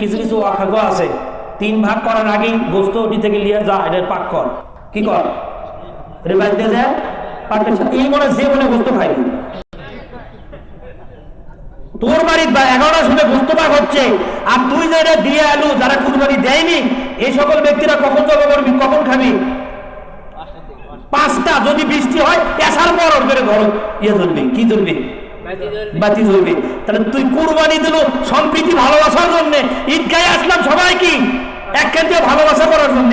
কিছু কিছু আছে। তিন ভাগ করার আগেই ওটি থেকে যা পাক কর। কি কর? দিয়ে যায় এই মনে যে মনে খাইবি তোর বাড়ির এগারোটার সময় পাক হচ্ছে, আর তুই যে এটা দিয়ে আলু, যারা কুরবানি দেয়নি, এই সকল ব্যক্তিরা কখন জমা করবি, কখন খাবি? পাঁচটা, যদি বৃষ্টি হয় পেশার পর করে ঘর ইয়ে ধরবি, কি ধরবি? জ্বলবে তাহলে তুই কুরবানি দিল সম্প্রীতি ভালোবাসার জন্য। আসলাম সবাই কি ভালোবাসা করার জন্য।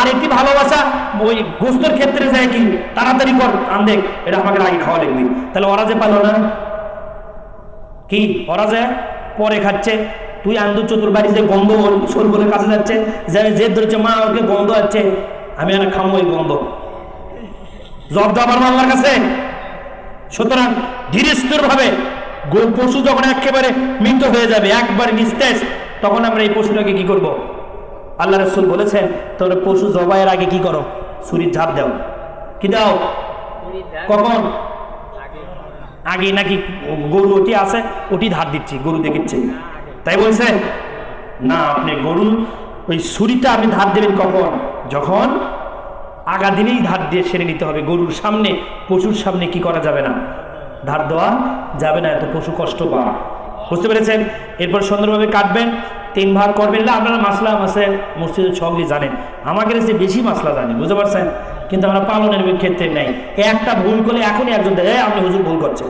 আর একটি ভালোবাসা ওই গোস্তর ক্ষেত্রে যায় কি? তাড়াতাড়ি কর এটা আমাকে খাওয়া লাগবে। তাহলে ওরা যে পালো না? কি? ওরা যে পরে খাচ্ছে। তুই আন্দু চতুর বাড়ি যে গন্ধ সরবরের কাছে যাচ্ছে। যে যে ধরেছে, মা, ওকে গন্ধ আছে। আমি আর খামো ওই গন্ধ। জব দাবার আল্লাহর কাছে। সুতরাং ধীরস্থির ভাবে পশু যখন একেবারে মৃত হয়ে যাবে, একবার নিস্তেজ, তখন আমরা এই পশুটাকে কি করব? আল্লাহ রসুল বলেছেন, তোমরা পশু জবাইয়ের আগে কি করো? ছুরির ঝাঁপ দাও। কি দাও? কখন? আগে। নাকি গরু ওটি আছে? ওটি ধার দিচ্ছি, গরু দেখিচ্ছে। তাই বলছে, না, আপনি গরু ওই ছুরিটা আপনি ধার দেবেন কখন? যখন আগা দিনেই ধার দিয়ে সেরে নিতে হবে। গরুর সামনে পশুর সামনে কি করা যাবে না? ধার দেওয়া যাবে না এত পশু কষ্ট পাওয়া। বুঝতে পেরেছেন? এরপর সুন্দরভাবে কাটবেন তিন ভাগ করবেন। না আপনারা মাসলা আছে মসজিদের সবই জানেন। আমাকে কাছে বেশি মাসলা জানি বুঝতে পারছেন? কিন্তু আমরা পালনের ক্ষেত্রে নেই। একটা ভুল করলে এখনই একজন দেখে আপনি হুজুর ভুল করছেন।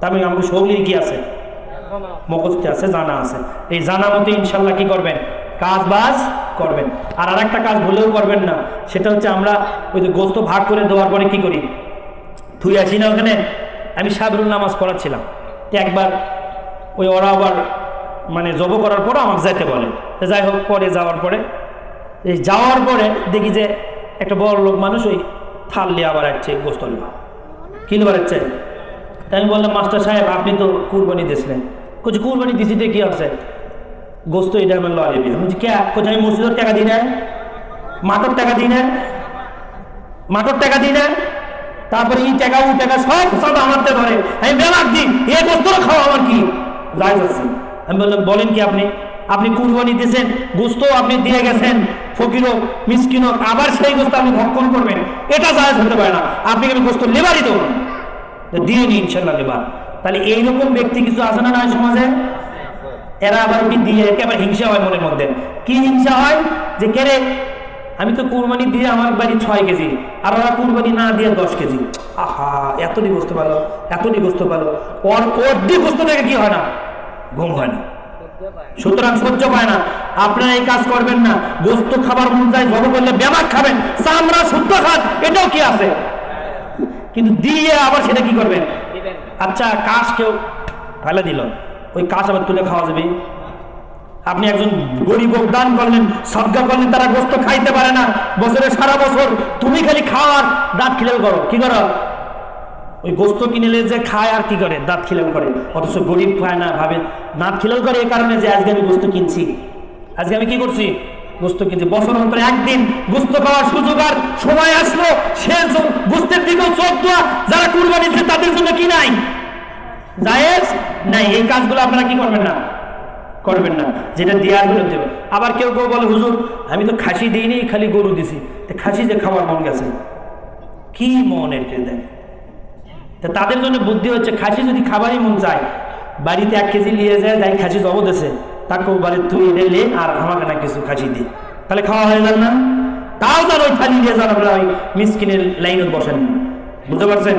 তার মানে আমাকে সবলির কি আছে? মুখস্থ আছে জানা আছে। এই জানা মতো ইনশাল্লাহ কি করবেন? কাজ বাজ করবেন। আর আরেকটা কাজ ভুলেও করবেন না, সেটা হচ্ছে আমরা ওই যে গোস্ত ভাগ করে দেওয়ার পরে কি করি? তুই আসি না ওখানে? আমি সাবরুল নামাজ পড়াচ্ছিলাম। একবার ওই ওরা আবার মানে জব করার পরও আমাকে যাইতে বলে। যাই হোক, পরে যাওয়ার পরে, এই যাওয়ার পরে দেখি যে একটা বড় লোক মানুষ ওই থাল নিয়ে আবার আসছে গোস্ত নিয়ে। কি নেবার হচ্ছে তাই আমি বললাম, মাস্টার সাহেব, আপনি তো কুরবানি দিয়েছিলেন। কুছ কুরবানি দিছি তো কি আছে গোস্ত এটা আমার লড়ে বলছি, কে? কোথায় মসজিদের টাকা দিই না মাঠের টাকা দিই না মাঠের টাকা দিই না তারপরে এই টাকা ও টাকা সব সব আমার ধরে। আমি বেমাক দিই, এ গোস্ত খাওয়া আমার কি? যাই আছে আমি বললাম, বলেন কি আপনি? আপনি কুরবানি দিয়েছেন, গোস্ত আপনি দিয়ে গেছেন, ফকির হোক, মিসকিন হোক, আবার সেই গোস্ত আপনি ভক্ষণ করবেন। এটা জায়জ হতে পারে না। আপনি আমি গোস্ত লেবারই দেবো না? দিয়ে নি ইনশাল্লাহ লেবার। তাহলে এইরকম ব্যক্তি কিছু আছে না সমাজে? এরা আবার দিয়ে একেবারে হিংসা হয় মনের মধ্যে। কি হিংসা হয়? যে কেরে আমি তো কুরবানি দিয়ে আমার বাড়ি ছয় কেজি, আর ওরা কুরবানি না দিয়ে দশ কেজি। আহা এতটি বুঝতে পারল এতটি বুঝতে পারল ওর ওর বুঝতে থেকে কি হয় না? ঘুম হয় না। সুতরাং সহ্য পায় না। আপনারা এই কাজ করবেন না। গোস্ত খাবার মন যায় জব করলে ব্যামাক খাবেন। চামড়া শুদ্ধ খান এটাও কি আছে? কিন্তু দিয়ে আবার সেটা কি করবেন? আচ্ছা কাশ কেউ ফেলে দিল। ওই কাশ আবার তুলে খাওয়া যাবে। আপনি একজন গরিব দান করলেন সজ্ঞা করলেন, তারা গোস্ত খাইতে পারে না। বছরে সারা বছর তুমি খালি খাওয়ার, দাঁত খিলেল করো। কি করো? ওই গোস্ত কিনেলে যে খায় আর কি করে? দাঁত খিলেল করে। অথচ গরিব খায় না, ভাবে দাঁত খিলেল করে এই কারণে যে আজকে আমি গোস্ত কিনছি। আজকে আমি কি করছি? গোস্ত কিনছি। বছর অন্তরে একদিন গোস্ত খাওয়ার সুযোগ আর সময় আসলো। সে গোস্তের দিকেও চোখ দেওয়া, যারা কুরবানি তাদের জন্য কি নাই? জায়েজ? এই কাজগুলো আপনারা কি করবেন না? করবেন না। যেটা দেওয়ারগুলো দেবে। আবার কেউ কেউ বলে, হুজুর, আমি তো খাসি দিইনি, খালি গরু দিছি। তো খাসি যে খাওয়ার মন গেছে। কি মন এর দেয় তা তাদের জন্য বুদ্ধি হচ্ছে, খাসি যদি খাবারই মন চায়, বাড়িতে এক কেজি নিয়ে যায়, যাই খাসি জবত আছে তাকেও বলে, তুই এটা লে আর আমাকে না কিছু খাসি দে। তাহলে খাওয়া হয়ে যাবে না? তাও তার ওই থালি নিয়ে যান আপনারা ওই মিসকিনের লাইনে বসেন বুঝতে পারছেন?